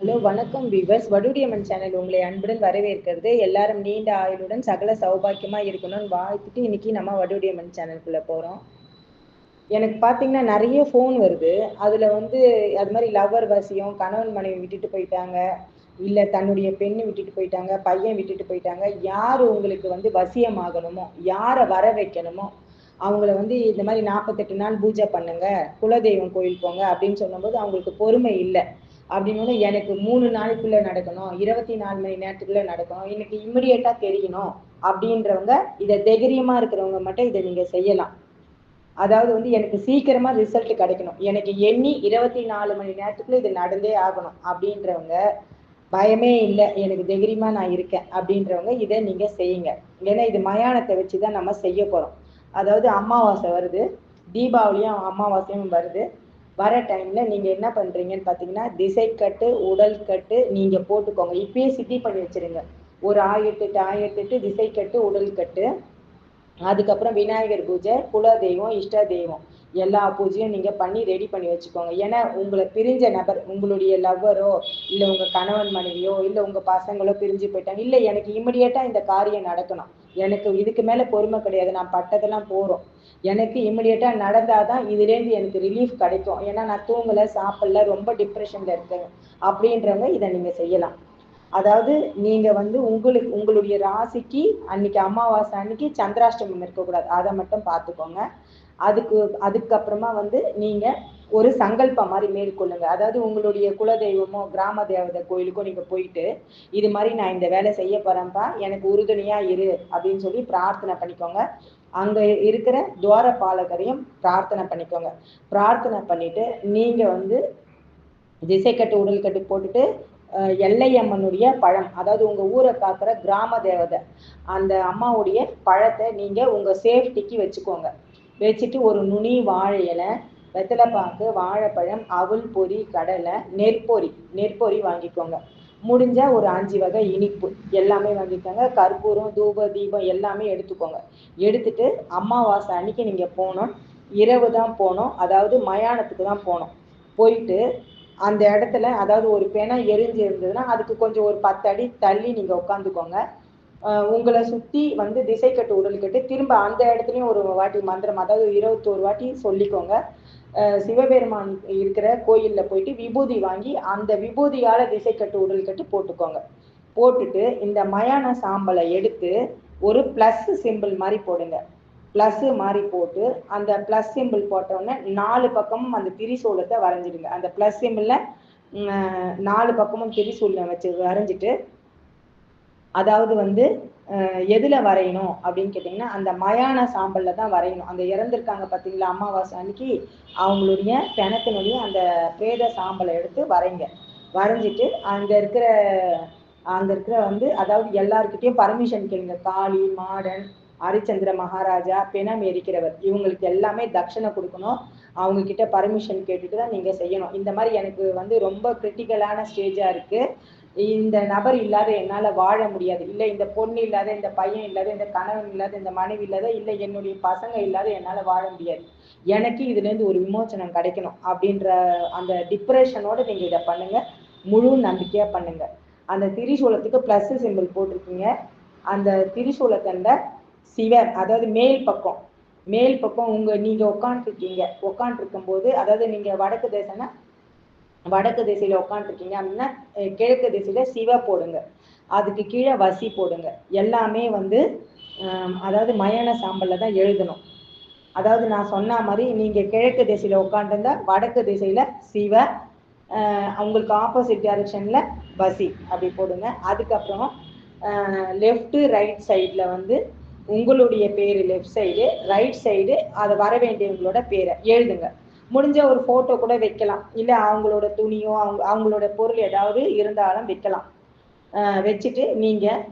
Hello வணக்கம் viewers வடுடியம்மன் channel உங்களை அன்புடன் வரவேற்கிறது. எல்லாரும் நீண்ட ஆயுளுடன் சகல சௌபாக்கியமா இருக்கணும்னு வாழ்த்துட்டு இன்னைக்கு நம்ம வடுடியம்மன் சேனலுக்குள்ள போறோம். எனக்கு பார்த்தீங்கன்னா நிறைய ஃபோன் வருது. அதுல வந்து அது மாதிரி லவ்வர் வசியம் கணவன் மனைவி விட்டுட்டு போயிட்டாங்க. இல்ல தன்னுடைய பெண்ணு விட்டுட்டு போயிட்டாங்க பையன் விட்டுட்டு போயிட்டாங்க. யார் உங்களுக்கு வந்து வசியம் ஆகணுமோ யாரை வர வைக்கணுமோ அவங்கள வந்து இந்த மாதிரி நாற்பத்தெட்டு நாள் பூஜை பண்ணுங்க குலதெய்வம் கோயில் போங்க அப்படின்னு சொன்னபோது அவங்களுக்கு பொறுமை இல்லை. அப்படின்னு எனக்கு மூணு நாளைக்குள்ள நடக்கணும் இருபத்தி நாலு மணி நேரத்துக்குள்ள நடக்கணும் எனக்கு இம்மிடியட்டா தெரியணும் அப்படின்றவங்க இதை தைரியமா இருக்கிறவங்க மட்டும் இதை நீங்க செய்யலாம். அதாவது வந்து எனக்கு சீக்கிரமா ரிசல்ட் கிடைக்கணும். எனக்கு எண்ணி இருபத்தி நாலு மணி நேரத்துக்குள்ள இது நடந்தே ஆகணும் அப்படின்றவங்க பயமே இல்லை. எனக்கு தைரியமா நான் இருக்கேன் அப்படின்றவங்க இதை நீங்க செய்யுங்க. ஏன்னா இது மயானத்தை வச்சுதான் நம்ம செய்ய போறோம். அதாவது அமாவாசை வருது தீபாவளியும் அமாவாசையும் வருது. வர டைம்ல நீங்க என்ன பண்றீங்கன்னு பாத்தீங்கன்னா திசை கட்டு உடல் கட்டு நீங்க போட்டுக்கோங்க. இப்பயே சித்தி பண்ணி வச்சிருங்க. ஒரு ஆயிரத்தி எட்டு ஆயிரத்தி எட்டு திசை கட்டு உடல் கட்டு. அதுக்கப்புறம் விநாயகர் பூஜை குல தெய்வம் இஷ்ட தெய்வம். எல்லா பூஜையும் நீங்க பண்ணி ரெடி பண்ணி வச்சுக்கோங்க. ஏன்னா உங்களை பிரிஞ்ச நபர் உங்களுடைய லவ்வரோ இல்ல உங்க கணவன் மனைவியோ இல்ல உங்க பசங்களோ பிரிஞ்சு போயிட்டாங்க. இல்ல எனக்கு இமிடியேட்டாக இந்த காரியம் நடக்கணும். எனக்கு இதுக்கு மேல பொறுமை கிடையாது. நான் பட்டதெல்லாம் போறோம். எனக்கு இமிடியேட்டா நடந்தாதான் இதுல இருந்து எனக்கு ரிலீஃப் கிடைக்கும். ஏன்னா நான் தூங்கல சாப்பிடல ரொம்ப டிப்ரெஷன்ல இருக்கேன். அப்படின்றவங்க இதை நீங்க செய்யலாம். அதாவது நீங்க வந்து உங்களுக்கு உங்களுடைய ராசிக்கு அன்னைக்கு அமாவாசை அன்னைக்கு சந்திராஷ்டமம் இருக்கக்கூடாது. அதை மட்டும் பார்த்துக்கோங்க. அதுக்கு அதுக்கப்புறமா வந்து நீங்க ஒரு சங்கல்பம் மாதிரி மேற்கொள்ளுங்க. அதாவது உங்களுடைய குலதெய்வமோ கிராம தேவதை கோயிலுக்கோ நீங்க போயிட்டு இது மாதிரி நான் இந்த வேலை செய்ய போறேன்ப்பா எனக்கு உறுதுணையா இரு அப்படின்னு சொல்லி பிரார்த்தனை பண்ணிக்கோங்க. அங்க இருக்கிற துவார பாலகரையும் பிரார்த்தனை பண்ணிக்கோங்க. பிரார்த்தனை பண்ணிட்டு நீங்க வந்து திசைக்கட்டு உடல் கட்டு போட்டுட்டு எல்லையம்மனுடைய பழம் அதாவது உங்க ஊரை காக்குற கிராம தேவதை அந்த அம்மாவுடைய பழத்தை நீங்க உங்க சேஃப்டிக்கு வச்சுக்கோங்க. வச்சுட்டு ஒரு நுனி வாழை இலை வெத்தலைப்பாக்கு வாழைப்பழம் அவுள் பொரி கடலை நெற்பொரி நெற்பொரி வாங்கிக்கோங்க. முடிஞ்சா ஒரு அஞ்சு வகை இனிப்பு எல்லாமே வாங்கிக்கோங்க. கற்பூரம் தூப தீபம் எல்லாமே எடுத்துக்கோங்க. எடுத்துட்டு அமாவாசை அன்னைக்கு நீங்க போகணும். இரவு தான் போகணும். அதாவது மயானத்துக்கு தான் போகணும். போயிட்டு அந்த இடத்துல அதாவது ஒரு பிணம் எரிஞ்சு இருந்ததுன்னா அதுக்கு கொஞ்சம் ஒரு பத்து அடி தள்ளி நீங்க உட்காந்துக்கோங்க. உங்களை சுத்தி வந்து திசை கட்டு உடல் கட்டு. திரும்ப அந்த இடத்துலயும் ஒரு வாட்டி மந்திரம் அதாவது இருபத்தோரு வாட்டி சொல்லிக்கோங்க. சிவபெருமான் இருக்கிற கோயில்ல போயிட்டு விபூதி வாங்கி அந்த விபூதியால திசை கட்டு உடல் கட்டு போட்டுக்கோங்க. போட்டுட்டு இந்த மயான சாம்பலை எடுத்து ஒரு பிளஸ் சிம்பிள் மாதிரி போடுங்க. பிளஸ் மாதிரி போட்டு அந்த பிளஸ் சிம்பிள் போட்டோடனே நாலு பக்கமும் அந்த திரிசூலத்தை வரைஞ்சிடுங்க. அந்த பிளஸ் சிம்பிள்ல நாலு பக்கமும் திரிசூலம் வச்சு வரைஞ்சிட்டு அதாவது வந்து எதுல வரையணும் அப்படின்னு கேட்டிங்கன்னா அந்த மயான சாம்பல்ல தான் வரையணும். அந்த இறந்துருக்காங்க பார்த்தீங்களா அமாவாசை அன்னைக்கு அவங்களுடைய பிணத்தினுடைய அந்த பிரேத சாம்பலை எடுத்து வரைங்க. வரைஞ்சிட்டு அங்கே இருக்கிற அங்கே இருக்கிற வந்து அதாவது எல்லாருக்கிட்டையும் பர்மிஷன் கேளுங்க. காளி மாடன் ஹரிச்சந்திர மகாராஜா பிணம் எரிக்கிறவர் இவங்களுக்கு எல்லாமே தட்சணை கொடுக்கணும். அவங்க கிட்ட பர்மிஷன் கேட்டுட்டு தான் நீங்க செய்யணும். இந்த மாதிரி எனக்கு வந்து ரொம்ப கிரிட்டிக்கலான ஸ்டேஜா இருக்கு. இந்த நபர் இல்லாத என்னால வாழ முடியாது. இல்ல இந்த பொண்ணு இல்லாத இந்த பையன் இல்லாத இந்த கணவன் இல்லாத இந்த மனைவி இல்லாத இல்ல என்னுடைய பசங்க இல்லாத என்னால வாழ முடியாது. எனக்கு இதுல இருந்து ஒரு விமோச்சனம் கிடைக்கணும் அப்படின்ற அந்த டிப்ரெஷனோட நீங்க இதை பண்ணுங்க. முழு நம்பிக்கையா பண்ணுங்க. அந்த திரிசூலத்துக்கு பிளஸ் சிம்பிள் போட்டிருக்கீங்க. அந்த திரிசூலத்தண்ட சிவர் அதாவது மேல் பக்கம் மேல் பக்கம் உங்க நீங்க உட்காந்துருக்கீங்க உட்காந்துருக்கும் போது அதாவது நீங்க வடக்கு தேசம்னா வடக்கு திசையில உட்காந்துருக்கீங்க அப்படின்னா கிழக்கு திசையில சிவ போடுங்க. அதுக்கு கீழே வசி போடுங்க. எல்லாமே வந்து அதாவது மயான சாம்பல்ல தான் எழுதணும். அதாவது நான் சொன்ன மாதிரி நீங்க கிழக்கு திசையில உட்காந்துருந்தா வடக்கு திசையில சிவ உங்களுக்கு ஆப்போசிட் டைரக்ஷன்ல வசி அப்படி போடுங்க. அதுக்கப்புறம் லெஃப்ட் ரைட் சைட்ல வந்து உங்களுடைய பேர் லெஃப்ட் சைடு ரைட் சைடு அதை வர வேண்டியவங்களோட பேரை எழுதுங்க. முடிஞ்ச ஒரு போட்டோ கூட வைக்கலாம். இல்லை அவங்களோட துணியோ அவங்க அவங்களோட பொருள் ஏதாவது இருந்தாலும் வைக்கலாம். வச்சுட்டு நீங்கள்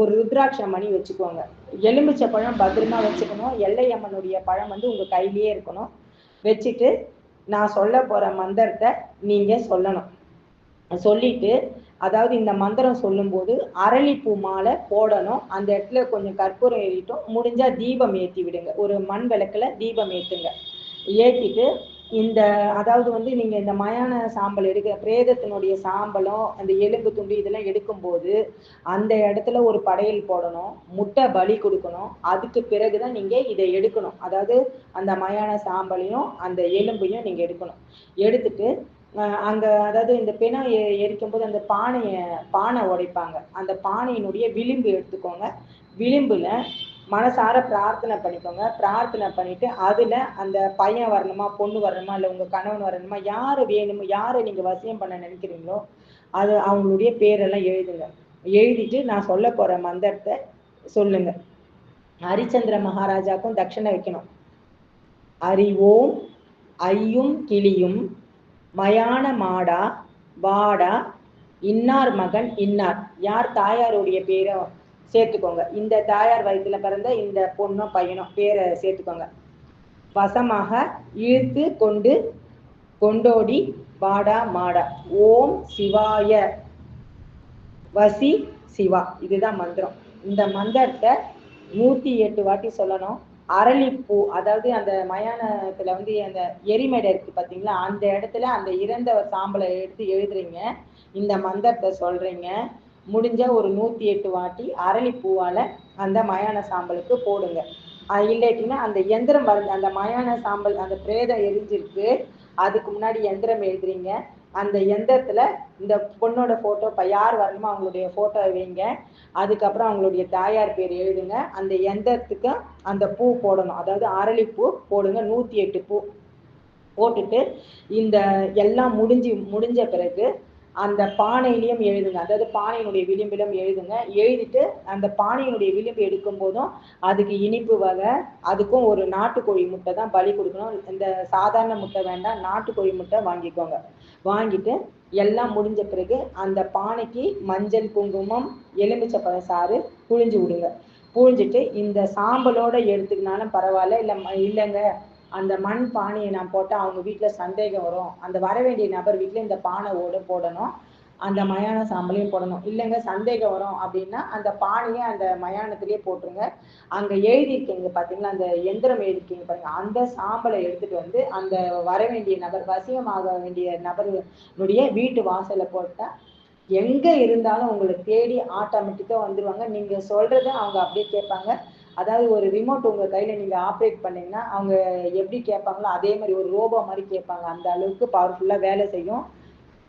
ஒரு ருத்ராட்ச மணி வச்சுக்கோங்க. எலுமிச்சை பழம் பத்திரமா வச்சுக்கணும். எல்லையம்மனுடைய பழம் வந்து உங்கள் கையிலேயே இருக்கணும். வச்சுட்டு நான் சொல்ல போகிற மந்திரத்தை நீங்கள் சொல்லணும். சொல்லிட்டு அதாவது இந்த மந்திரம் சொல்லும்போது அரளிப்பூ மாலை போடணும். அந்த இடத்துல கொஞ்சம் கற்பூரம் ஏறிட்டும். முடிஞ்சால் தீபம் ஏற்றி விடுங்க. ஒரு மண் விளக்கில் தீபம் ஏற்றுங்க ஏற்றிட்டு இந்த அதாவது வந்து நீங்க இந்த மயான சாம்பல் எடுக்க பிரேதத்தினுடைய சாம்பலும் அந்த எலும்பு துண்டு இதெல்லாம் எடுக்கும்போது அந்த இடத்துல ஒரு படையல் போடணும் முட்டை பலி கொடுக்கணும் அதுக்கு பிறகுதான் நீங்க இதை எடுக்கணும். அதாவது அந்த மயான சாம்பலையும் அந்த எலும்பையும் நீங்க எடுக்கணும். எடுத்துட்டு அங்கே அங்க அதாவது இந்த பிணம் எ- எரிக்கும் போது அந்த பானையை பானை உடைப்பாங்க. அந்த பானையினுடைய விளிம்பு எடுத்துக்கோங்க. விளிம்புல மனசார பிரார்த்தனை பண்ணிக்கோங்க. பிரார்த்தனை பண்ணிட்டு அதுல அந்த பையன் வரணுமா பொண்ணு வரணுமா இல்ல உங்க கணவன் வரணுமா யாரு வேணுமோ யாரை நீங்க வசியம் பண்ண நினைக்கிறீங்களோ அது அவங்களுடைய பேரெல்லாம் எழுதுங்க. எழுதிட்டு நான் சொல்ல போற மந்திரத்தை சொல்லுங்க. ஹரிச்சந்திர மகாராஜாக்கும் தட்சணை வைக்கணும். அறிவோம் ஐயும் கிளியும் மயான மாடா வாடா இன்னார் மகன் இன்னார். யார் தாயாருடைய பேரை சேர்த்துக்கோங்க. இந்த தாயார் வயிற்றுல பிறந்த இந்த பொண்ணும் பையனும் பேரை சேர்த்துக்கோங்க. வசமாக இழுத்து கொண்டு கொண்டோடி வாடா மாடா. ஓம் சிவாய. வசி சிவா. இதுதான் மந்திரம். இந்த மந்திரத்தை நூத்தி எட்டு வாட்டி சொல்லணும். அரளிப்பூ அதாவது அந்த மயானத்துல வந்து அந்த எரிமேடை இருக்கு பாத்தீங்களா? அந்த இடத்துல அந்த இறந்த சாம்பலை எடுத்து எழுதுறீங்க. இந்த மந்திரத்தை சொல்றீங்க. முடிஞ்ச ஒரு நூத்தி எட்டு வாட்டி அரளிப்பூவால் அந்த மயான சாம்பலுக்கு போடுங்க. அஹ் இல்லாட்டினா அந்த எந்திரம் வருது அந்த மயான சாம்பல் அந்த பிரேதம் எரிஞ்சிருக்கு. அதுக்கு முன்னாடி எந்திரம் எழுதுறீங்க. அந்த எந்திரத்துல இந்த பொண்ணோட போட்டோ இப்ப யார் வரணுமோ அவங்களுடைய ஃபோட்டோ வைங்க. அதுக்கப்புறம் அவங்களுடைய தாயார் பேர் எழுதுங்க. அந்த எந்திரத்துக்கு அந்த பூ போடணும். அதாவது அரளிப்பூ போடுங்க நூத்தி எட்டு பூ. போட்டுட்டு இந்த எல்லாம் முடிஞ்சு முடிஞ்ச பிறகு அந்த பானையிலையும் எழுதுங்க. அதாவது பானையினுடைய விளிம்பிலும் எழுதுங்க. எழுதிட்டு அந்த பானையினுடைய விளிம்பு எடுக்கும் போதும் அதுக்கு இனிப்பு வகை அதுக்கும் ஒரு நாட்டுக்கோழி முட்டை தான் பலி கொடுக்கணும். இந்த சாதாரண முட்டை வேண்டாம் நாட்டுக்கோழி முட்டை வாங்கிக்கோங்க. வாங்கிட்டு எல்லாம் முடிஞ்ச பிறகு அந்த பானைக்கு மஞ்சள் குங்குமம் எலுமிச்சப்பழ சாறு புழிஞ்சு விடுங்க. புழிஞ்சிட்டு இந்த சாம்பலோட எடுத்துக்கினாலும் பரவாயில்ல இல்லை ம- இல்லைங்க அந்த மண் பானையை நான் போட்டால் அவங்க வீட்டில் சந்தேகம் வரும். அந்த வர வேண்டிய நபர் வீட்டில் இந்த பானை ஓட போடணும். அந்த மயான சாம்பலையும் போடணும். இல்லைங்க சந்தேகம் வரும் அப்படின்னா அந்த பானையை அந்த மயானத்திலேயே போட்டுருங்க. அங்கே எழுதியிருக்கீங்க பார்த்தீங்களா அந்த எந்திரம் எழுதியிருக்கீங்க பாருங்க. அந்த சாம்பலை எடுத்துட்டு வந்து அந்த வர வேண்டிய நபர் வசியமாக வேண்டிய நபருடைய வீட்டு வாசலில் போட்டால் எங்கே இருந்தாலும் உங்களை தேடி ஆட்டோமேட்டிக்காக வந்துடுவாங்க நீங்கள் சொல்கிறத அவங்க அப்படியே கேட்பாங்க. அதாவது ஒரு ரிமோட் உங்க கையில நீங்க ஆப்ரேட் பண்ணீங்கன்னா அவங்க எப்படி கேட்பாங்களோ அதே மாதிரி ஒரு ரோபோ மாதிரி கேட்பாங்க. அந்த அளவுக்கு பவர்ஃபுல்லா வேலை செய்யும்.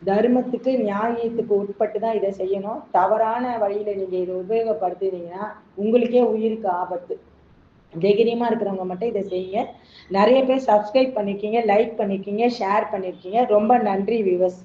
தர்மத்துக்கு நியாயத்துக்கு உட்பட்டு தான் இதை செய்யணும். தவறான வழியில நீங்க இதை உபயோகப்படுத்துனீங்கன்னா உங்களுக்கே உயிருக்கு ஆபத்து. தைரியமா இருக்கிறவங்க மட்டும் இதை செய்யுங்க. நிறைய பேர் சப்ஸ்கிரைப் பண்ணிருக்கீங்க லைக் பண்ணிருக்கீங்க ஷேர் பண்ணிருக்கீங்க. ரொம்ப நன்றி வியூவர்ஸ்